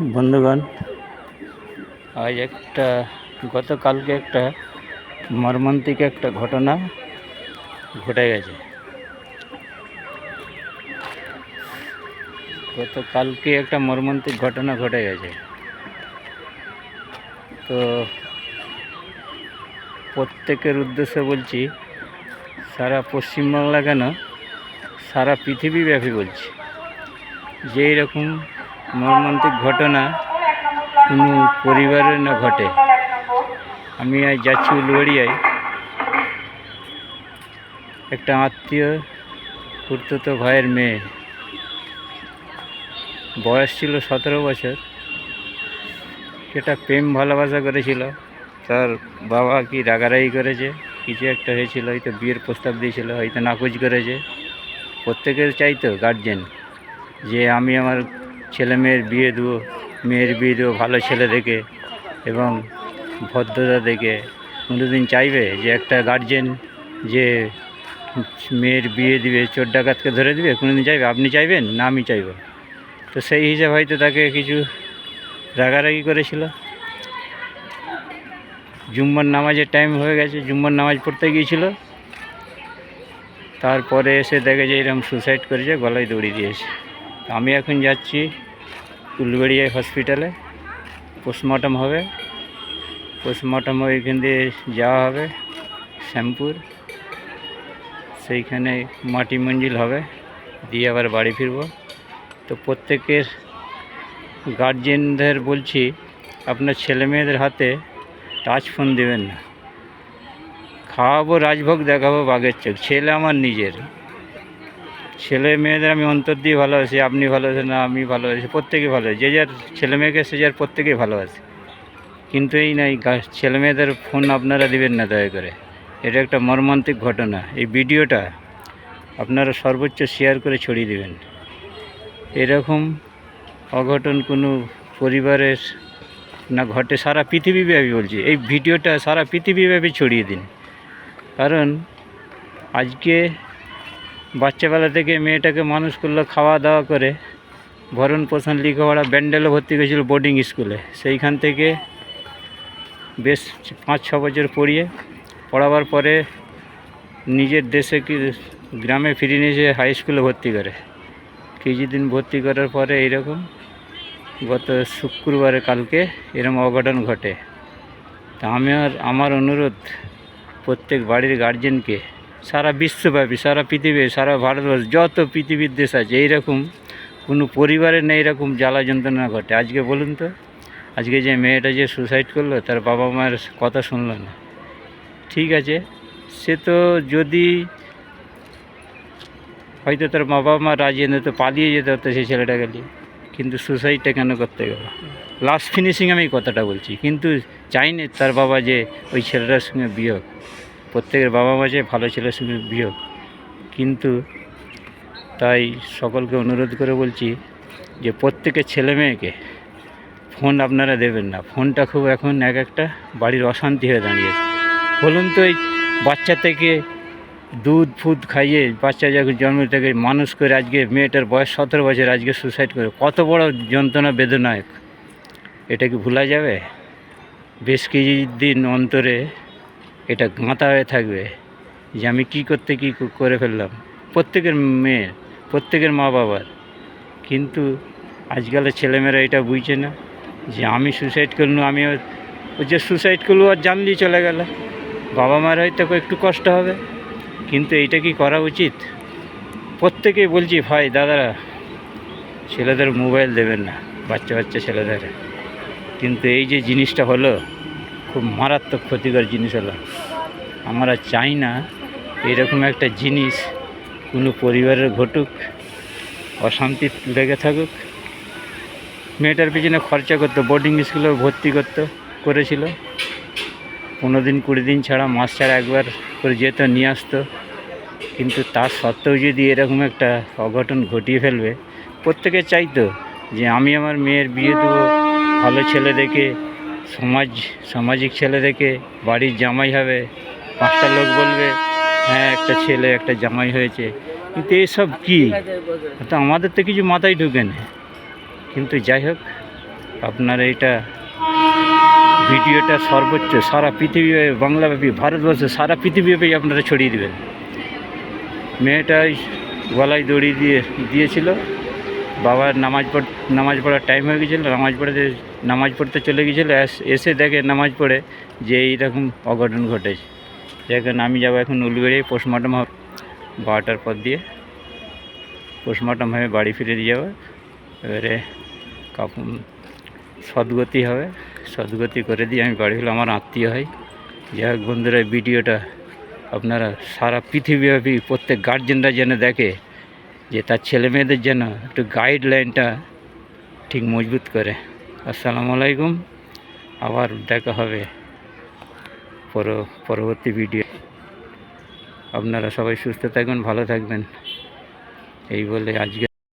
বন্ধুগণ, আজ একটা, গতকালকে একটা মর্মান্তিক একটা ঘটনা ঘটে গেছে। গতকালকে একটা মর্মান্তিক ঘটনা ঘটে গেছে। তো প্রত্যেকের উদ্দেশ্যে বলছি, সারা পশ্চিমবাংলা কেন সারা পৃথিবীব্যাপী বলছি। যে এরকম মর্মান্তিক ঘটনা কোনো পরিবারের না ঘটে। আমি আজ যাচ্ছি উলুবাড়িয়ায়। একটা আত্মীয় খুঁড়তো ভাইয়ের মেয়ে। বয়স ছিল সতেরো বছর। সেটা প্রেম ভালোবাসা করেছিল। তার বাবা কি রাগারাগি করেছে? কিছু একটা হয়েছিল, হয়তো বিয়ের প্রস্তাব দিয়েছিল, হয়তো নাকচ করেছে। প্রত্যেকের চাইতো গার্জেন যে আমি আমার ছেলে মেয়ের বিয়ে দেবো, মেয়ের বিয়ে দেবো, ভালো ছেলে দেখে এবং ভদ্রতা দেখে। কোনোদিন চাইবে যে একটা গার্জেন যে মেয়ের বিয়ে দিবে, চোর ডাকাতকে ধরে দিবে? কোনোদিন চাইবে? আপনি চাইবেন? না, আমি চাইব। তো সেই হিসাবে হয়তো তাকে কিছু রাগারাগি করেছিল। জুম্মার নামাজের টাইম হয়ে গেছে, জুম্মার নামাজ পড়তে গিয়েছিল। তারপরে এসে দেখে যে এরকম সুসাইড করেছে, গলায় দড়ি দিয়েছে। আমি এখন যাচ্ছি উলবেড়িয়া হসপিটালে। পোস্টমর্টম হবে। পোস্টমর্টম এখান দিয়ে যাওয়া হবে শ্যামপুর। সেইখানে মাটি মঞ্জিল হবে। দিয়ে আবার বাড়ি ফিরব। তো প্রত্যেকের গার্জেনদের বলছি, আপনার ছেলে মেয়েদের হাতে টাচ ফোন দেবেন না। খাওয়াবো, রাজভোগ, দেখাবো বাঘের চোখ। ছেলে আমার নিজের। ছেলে মেয়েদের আমি অন্তর দিয়ে ভালোবাসি, আপনি ভালোবাসেন না আমি ভালোবাসি, প্রত্যেকে ভালোবাসি। যে যার ছেলে মেয়েকে, সে যার প্রত্যেকেই ভালোবাসে। কিন্তু এই নাই ছেলে মেয়েদের ফোন আপনারা দিবেন না দয়া করে। এটা একটা মর্মান্তিক ঘটনা। এই ভিডিওটা আপনারা সর্বোচ্চ শেয়ার করে ছড়িয়ে দেবেন। এরকম অঘটন কোনো পরিবারের না ঘটে, সারা পৃথিবীব্যাপী বলছি। এই ভিডিওটা সারা পৃথিবীব্যাপী ছড়িয়ে দিন। কারণ আজকে বাচ্চাবেলা থেকে মেয়েটাকে মানুষ করল, খাওয়া দাওয়া করে। ভরণ পোষণ লেখাপড়া ব্যান্ডেলে ভর্তি করেছিল বোর্ডিং স্কুলে। সেইখান থেকে বেশ পাঁচ, ছ বছর পড়িয়ে পড়াবার পরে নিজের দেশে কি গ্রামে ফিরিয়ে নিয়ে এসে হাই স্কুলে ভর্তি করে। কিছুদিন ভর্তি করার পরে এইরকম গত শুক্রবারে কালকে এরকম অঘটন ঘটে। তা আমি আর আমার অনুরোধ প্রত্যেক বাড়ির গার্জেনকে সারা বিশ্বব্যাপী, সারা পৃথিবী, সারা ভারতবর্ষ, যত পৃথিবীর দেশ আছে, এইরকম কোনো পরিবারের নেই এরকম জ্বালা যন্ত্রণা ঘটে। আজকে বলুন তো, আজকে যে মেয়েটা যে সুসাইড করল, তার বাবা মায়ের কথা শুনলো না। ঠিক আছে, সে তো যদি হয়তো তার বাবা মা রাজি না তো পালিয়ে যেতে হতো সেই ছেলেটাকে নিয়ে, কিন্তু সুসাইডটা কেন করতে গেল? লাস্ট ফিনিশিং আমি কথাটা বলছি, কিন্তু চাইনি তার বাবা যে ওই ছেলেটার সঙ্গে বিয়ে প্রত্যেকের বাবা মা যে ভালো ছেলের সঙ্গে বিয়ে কিন্তু তাই সকলকে অনুরোধ করে বলছি যে প্রত্যেকের ছেলে মেয়েকে ফোন আপনারা দেবেন না। ফোনটা খুব এখন এক একটা বাড়ির অশান্তি হয়ে দাঁড়িয়েছে। বলুন তো এই বাচ্চা থেকে দুধ ফুদ খাইয়ে বাচ্চা যখন জন্ম থেকে মানুষ করে আজকে মেয়েটার বয়স সতেরো বছর, আজকে সুসাইড করে। কত বড় যন্ত্রণা, বেদনায়ক। এটা কি ভোলা যাবে? বেশ কিছুদিন অন্তরে এটা গাঁথা হয়ে থাকবে যে আমি কী করতে কী করে ফেললাম। প্রত্যেকের মেয়ে, প্রত্যেকের মা বাবার। কিন্তু আজকালের ছেলেমেয়েরা এটা বুঝছে না যে আমি সুসাইড করলাম আমি ও ও যে সুসাইড করল আর জানলি চলে গেল। বাবা মার হয়তো একটু কষ্ট হবে। কিন্তু এইটা কি করা উচিত? প্রত্যেকেই বলছি, ভাই, দাদারা, ছেলেদের মোবাইল দেবেন না বাচ্চা বাচ্চা ছেলেদের। কিন্তু এই যে জিনিসটা হলো খুব মারাত্মক ক্ষতিকর জিনিস হলো। আমরা চাই না এরকম একটা জিনিস কোনো পরিবারের ঘটুক, অশান্তি লেগে থাকুক। মেয়েটার পিছনে খরচা করতো বোর্ডিং স্কুলে ভর্তি করতো, করেছিল। পনেরো দিন, কুড়ি দিন ছাড়া মাস ছাড়া একবার করে যেত, নিয়ে আসতো। কিন্তু তার সত্ত্বেও যদি এরকম একটা অঘটন ঘটিয়ে ফেলবে, প্রত্যেকে চাইতো যে আমি আমার মেয়ের বিয়ে দেবো, ভালো ছেলে দেখে সমাজ, সামাজিক ছেলে দেখে বাড়ির জামাই হবে। পাঁচটা লোক বলবে হ্যাঁ একটা ছেলে, একটা জামাই হয়েছে। কিন্তু এসব কি? তো আমাদের তো কিছু মাথায় ঢুকে না। কিন্তু যাই হোক, আপনার এইটা ভিডিওটা সর্বোচ্চ সারা পৃথিবী বাংলাব্যাপী, ভারতবর্ষে সারা পৃথিবীব্যাপী আপনারা ছড়িয়ে দেবেন। মেয়েটাই গলায় দড়ি দিয়ে দিয়েছিল। বাবার নামাজ পড়, নামাজ পড়ার টাইম হয়ে গেছিল। নামাজ পড়তে নামাজ পড়তে চলে গিয়েছিল এস- দেখে নামাজ পড়ে যে এইরকম অঘটন ঘটেছে। এখন আমি যাব এখন উলবেড়িয়ে পোস্টমর্টম হবে। বারোটার পর দিয়ে পোস্টমর্টম হয়ে বাড়ি ফিরে দিয়ে যাব। এবারে কাপড় সদ্গতি হবে। সদ্গতি করে দিয়ে আমি বাড়ি হলে আমার আত্মীয় হয়। যাই হোক বন্ধুরা ভিডিওটা আপনারা সারা পৃথিবীব্যাপী প্রত্যেক গার্জেনরা যেন দেখে যে তার ছেলে মেয়েদের যেন একটু গাইডলাইনটা ঠিক মজবুত করে। আসসালামু আলাইকুম। আবার দেখা হবে পর পরবর্তী ভিডিও আপনারা সবাই সুস্থ থাকবেন ভালো থাকবেন। এই বলে আজকে